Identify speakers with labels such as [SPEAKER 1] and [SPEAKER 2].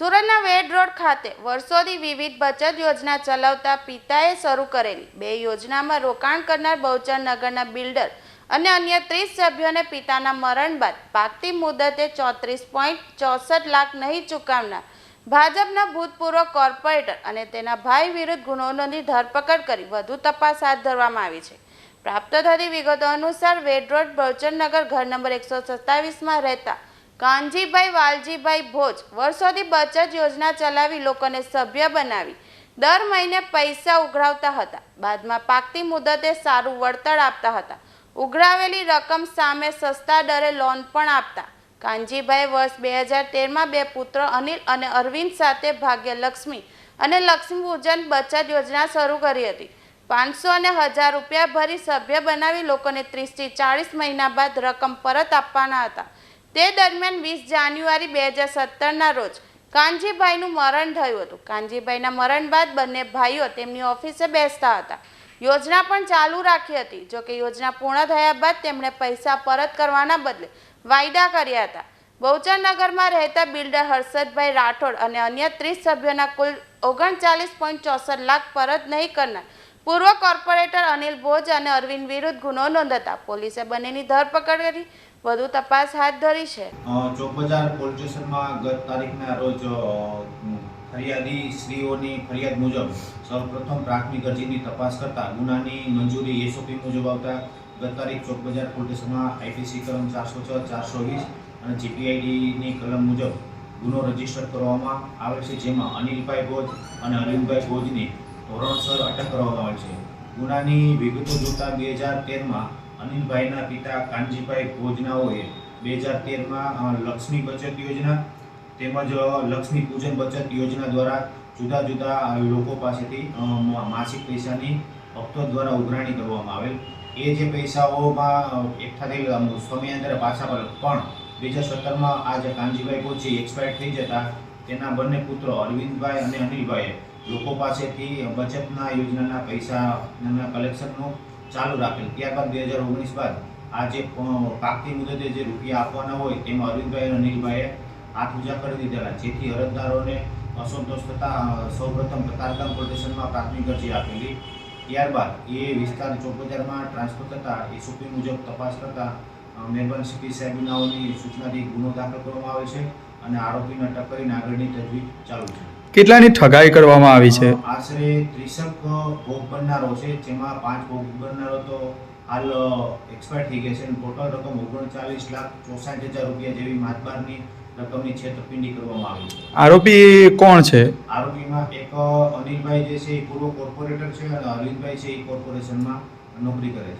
[SPEAKER 1] સુરતના વેડ રોડ ખાતે વર્ષોથી વિવિધ બચત યોજના ચલાવતા પિતાએ શરૂ કરેલી. બે યોજનામાં રોકાણ કરનાર બહુચર નગરના બિલ્ડર અને અન્ય ત્રીસ સભ્યોને પિતાના મરણ બાદ પાકતી મુદતે ચોત્રીસ પોઈન્ટ ચોસઠ લાખ નહીં ચૂકવનાર ભાજપના ભૂતપૂર્વ કોર્પોરેટર અને તેના ભાઈ વિરુદ્ધ ગુનો ધરપકડ કરી વધુ તપાસ હાથ ધરવામાં આવી છે. પ્રાપ્ત થતી વિગતો અનુસાર વેડ રોડ બહુચરનગર ઘર નંબર એકસો સત્તાવીસમાં રહેતા કાનજીભાઈ વાલજીભાઈ ભોજ વર્ષોથી બચત યોજના ચલાવી લોકોને સભ્ય બનાવી, દર મહિને પૈસા ઉઘરાવતા હતા. બાદમાં પાકતી મુદતે સારું વળતર આપતા હતા. ઉઘરાવેલી રકમ સામે સસ્તા દરે લોન પણ આપતા. કાનજીભાઈ વર્ષ બે હજાર તેરમાં બે પુત્ર અનિલ અને અરવિંદ સાથે ભાગ્યલક્ષ્મી અને લક્ષ્મી પૂજન બચત યોજના શરૂ કરી હતી. પાંચસો અને હજાર રૂપિયા ભરી સભ્ય બનાવી લોકોને ત્રીસથી ચાળીસ મહિના બાદ રકમ પરત આપવાના હતા. તે દરમિયાન વીસ જાન્યુઆરી બે હજાર સત્તરના રોજ કાનજીભાઈનું મરણ થયું હતું. કાનજીભાઈના મરણ બાદ બંને ભાઈઓ તેમની ઓફિસે બેસતા હતા. યોજના પણ ચાલુ રાખી હતી. જોકે યોજના પૂર્ણ થયા બાદ તેમણે પૈસા પરત કરવાના બદલે વાયદા કર્યા હતા. બહુચરનગરમાં રહેતા બિલ્ડર હર્ષદભાઈ રાઠોડ અને અન્ય ત્રીસ સભ્યોના કુલ ઓગણચાલીસ પોઈન્ટ ચોસઠ લાખ પરત નહીં કરનાર પૂર્વ કોર્પોરેટર અનિલ ભોજ અને અરવિંદ વિરુદ્ધ ગુનો નોંધતા પોલીસે બંનેની ધરપકડ કરી. વધુ તપાસ હાથ ધરી છે.
[SPEAKER 2] ચોકબજાર ચોક પોલીસ સ્ટેશનમાં ગત તારીખના રોજ ફરિયાદી શ્રીઓની ફરિયાદ મુજબ સૌપ્રથમ પ્રાથમિક અરજીની તપાસ કરતા ગુનાની મંજૂરી એસઓપી મુજબ આવતા ગત તારીખ ચોકબજાર પોલીસ સ્ટેશનમાં આઈપીસી કલમ ચારસો છ, ચારસો વીસ અને જીપીઆઈડીની કલમ મુજબ ગુનો રજિસ્ટર કરવામાં આવે છે, જેમાં અનિલભાઈ ભોજ અને અરવિંદભાઈ ભોજની ધોરણસર અટક કરવામાં આવેલ છે. ગુનાની વિગતો જોતા બે હજાર તેરમાં અનિલભાઈના પિતા કાનજીભાઈ ભોજનાઓએ બે હજાર તેરમાં લક્ષ્મી બચત યોજના તેમજ લક્ષ્મી પૂજન બચત યોજના દ્વારા જુદા જુદા લોકો પાસેથી માસિક પૈસાની હપ્તો દ્વારા ઉઘરાણી કરવામાં આવેલ. એ જે પૈસાઓમાં એકઠા થઈ સમયાંતરે પાછા પર પણ બે હજાર સત્તરમાં આ જે કાનજીભાઈ પહોંચી એક્સપાયર થઈ જતા, તેના બંને પુત્રો અરવિંદભાઈ અને અનિલભાઈએ લોકો પાસેથી બચતના યોજનાના પૈસાના કલેક્શનનું ચાલુ રાખેલ. ત્યારબાદ બે હજાર ઓગણીસ બાદ આ જે પાકતી મુદતે જે રૂપિયા આપવાના હોય તેમાં અરવિંદભાઈ અને અનિલભાઈએ હાથ ઉજા કરી દીધેલા, જેથી અરજદારોને અસંતોષ થતા સૌપ્રથમ કતારગામ પોલીસ સ્ટેશનમાં પ્રાથમિક અરજી આપેલી. ત્યારબાદ એ વિસ્તાર ચોક બજારમાં ટ્રાન્સફર થતાં એસઓપી મુજબ તપાસ કરતા મહેરબાન સીપી સાહેબનાઓની સૂચનાથી ગુનો દાખલ કરવામાં આવે છે અને આરોપીને અટક કરીને આગળની તજવીજ ચાલુ છે.
[SPEAKER 3] કેટલાની ઠગાઈ કરવામાં આવી છે?
[SPEAKER 2] આશરે ત્રીસક ભોગ બનનારો છે જેમાં પાંચ ભોગ બનનારો તો હાલ એક્સપાયર થઈ ગયા છે અને ટોટલ રકમ ઓગણચાલીસ લાખ ચોસાઠ હજાર રૂપિયા જેવી માતબારની રકમની છેતરપિંડી કરવામાં આવી છે.
[SPEAKER 3] આરોપી કોણ છે?
[SPEAKER 2] આરોપીમાં એક અનિલભાઈ જે છે એ પૂર્વ કોર્પોરેટર છે અને અરવિંદભાઈ છે એ કોર્પોરેશનમાં નોકરી કરે છે.